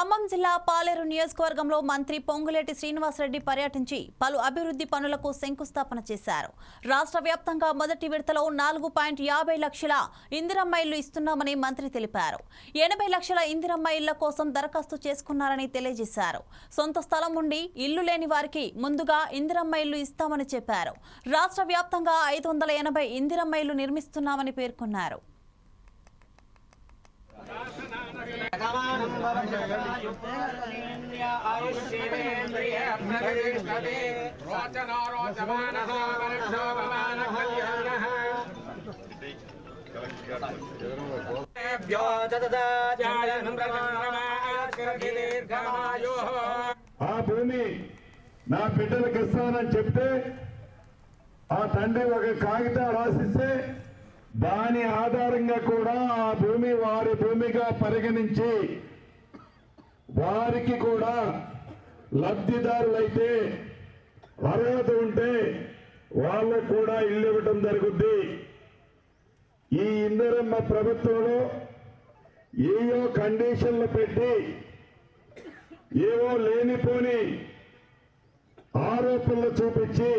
ఖమ్మం జిల్లా పాలేరు నియోజకవర్గంలో మంత్రి పొంగులేటి శ్రీనివాసరెడ్డి పర్యటించి పలు అభివృద్ధి పనులకు శంకుస్థాపన చేశారు. రాష్ట్ర వ్యాప్తంగా మొదటి విడతలో నాలుగు పాయింట్ యాభై లక్షల ఇందిరమ్మ ఇల్లు ఇస్తున్నామని మంత్రి తెలిపారు. ఎనభై లక్షల ఇందిరమ్మ ఇళ్ళ కోసం దరఖాస్తు చేసుకున్నారని తెలియజేశారు. సొంత స్థలం ఉండి ఇల్లు లేని వారికి ముందుగా ఇందిరమ్మ ఇల్లు ఇస్తామని చెప్పారు. రాష్ట్ర వ్యాప్తంగా ఐదు వందల ఎనభై ఇందిరమ్మ ఇల్లు నిర్మిస్తున్నామని పేర్కొన్నారు. ఆ భూమి నా బిడ్డలకు ఇస్తానని చెప్తే ఆ తండ్రి ఒక కాగితం రాసిస్తే దాని ఆధారంగా కూడా ఆ భూమి వారి భూమిగా పరిగణించి వారికి కూడా లబ్ధిదారులైతే అర్హత ఉంటే వాళ్ళకు కూడా ఇల్లు ఇవ్వటం జరుగుద్ది. ఈ ఇందరమ్మ ప్రభుత్వంలో ఏయో కండిషన్లు పెట్టి ఏవో లేనిపోని ఆరోపణలు చూపించి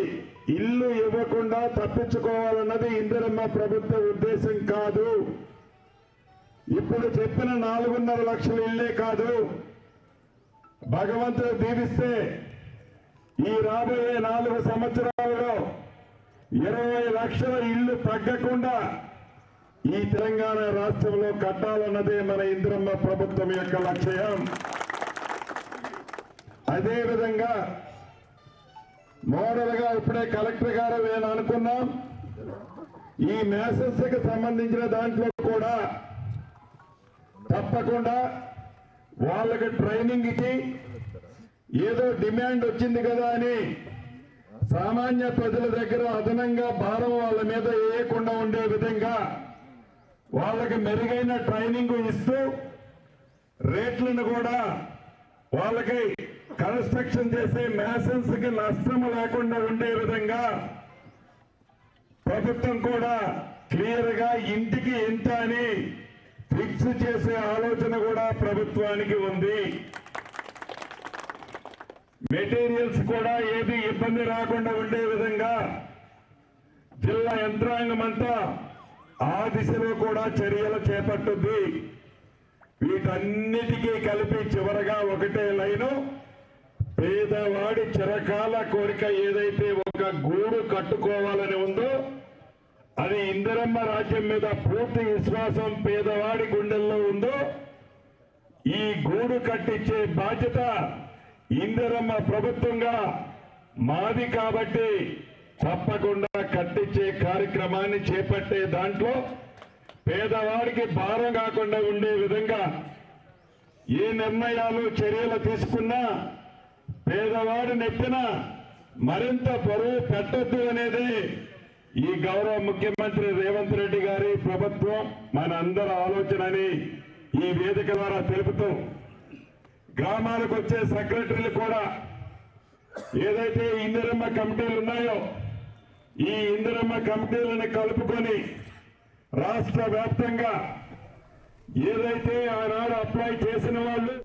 ఇల్లు ఇవ్వకుండా తప్పించుకోవాలన్నది ఇందిరమ్మ ప్రభుత్వ ఉద్దేశం కాదు. ఇప్పుడు చెప్పిన నాలుగున్నర లక్షల ఇల్లే కాదు. భగవంతుడు దీవిస్తే ఈ రాబోయే నాలుగు సంవత్సరాలలో ఇరవై లక్షల ఇల్లు తగ్గకుండా ఈ తెలంగాణ రాష్ట్రంలో కట్టాలన్నదే మన ఇంద్రమ్మ ప్రభుత్వం యొక్క లక్ష్యం. అదే విధంగా మోడల్గా ఇప్పుడే కలెక్టర్ గారు నేను అనుకున్నాం. ఈ మ్యాసెస్కి సంబంధించిన దాంట్లో కూడా తప్పకుండా వాళ్ళకి ట్రైనింగ్ ఇచ్చి ఏదో డిమాండ్ వచ్చింది కదా అని సామాన్య ప్రజల దగ్గర అదనంగా భారం వాళ్ళ మీద వేయకుండా ఉండే విధంగా వాళ్ళకి మెరుగైన ట్రైనింగ్ ఇస్తూ రేట్లను కూడా వాళ్ళకి కన్స్ట్రక్షన్ చేసే మ్యాసన్స్కి నష్టం లేకుండా ఉండే విధంగా ప్రభుత్వం కూడా క్లియర్గా ఇంటికి ఎంత అని ఫిక్స్ చేసే ఆలోచన కూడా ప్రభుత్వానికి ఉంది. మెటీరియల్స్ కూడా ఏది ఇబ్బంది రాకుండా ఉండే విధంగా జిల్లా యంత్రాంగం అంతా ఆ దిశలో కూడా చర్యలు చేపట్టుద్ది. వీటన్నిటికీ కలిపి చివరగా ఒకటే లైను. పేదవాడి చిరకాల కోరిక ఏదైతే ఒక గూడు కట్టుకోవాలని ఉందో అది ఇందిరమ్మ రాజ్యం మీద పూర్తి విశ్వాసం పేదవాడి గుండెల్లో ఉందో ఈ గూడు కట్టించే బాధ్యత ఇందిరమ్మ ప్రభుత్వంగా మాది కాబట్టి తప్పకుండా కట్టించే కార్యక్రమాన్ని చేపట్టే దాంట్లో పేదవాడికి భారం కాకుండా ఉండే విధంగా ఏ నిర్ణయాలు చర్యలు తీసుకున్నా పేదవాడి నెత్తిన మరింత బరువు పెట్టద్దు అనేది ఈ గౌరవ ముఖ్యమంత్రి రేవంత్ రెడ్డి గారి ప్రభుత్వం మన అందరి ఆలోచన అని ఈ వేదిక ద్వారా తెలుపుతూ గ్రామాలకు వచ్చే సెక్రటరీలు కూడా ఏదైతే ఇందిరమ్మ కమిటీలు ఉన్నాయో ఈ ఇందిరమ్మ కమిటీలను కలుపుకొని రాష్ట్ర వ్యాప్తంగా ఏదైతే ఆనాడు అప్లై చేసిన వాళ్ళు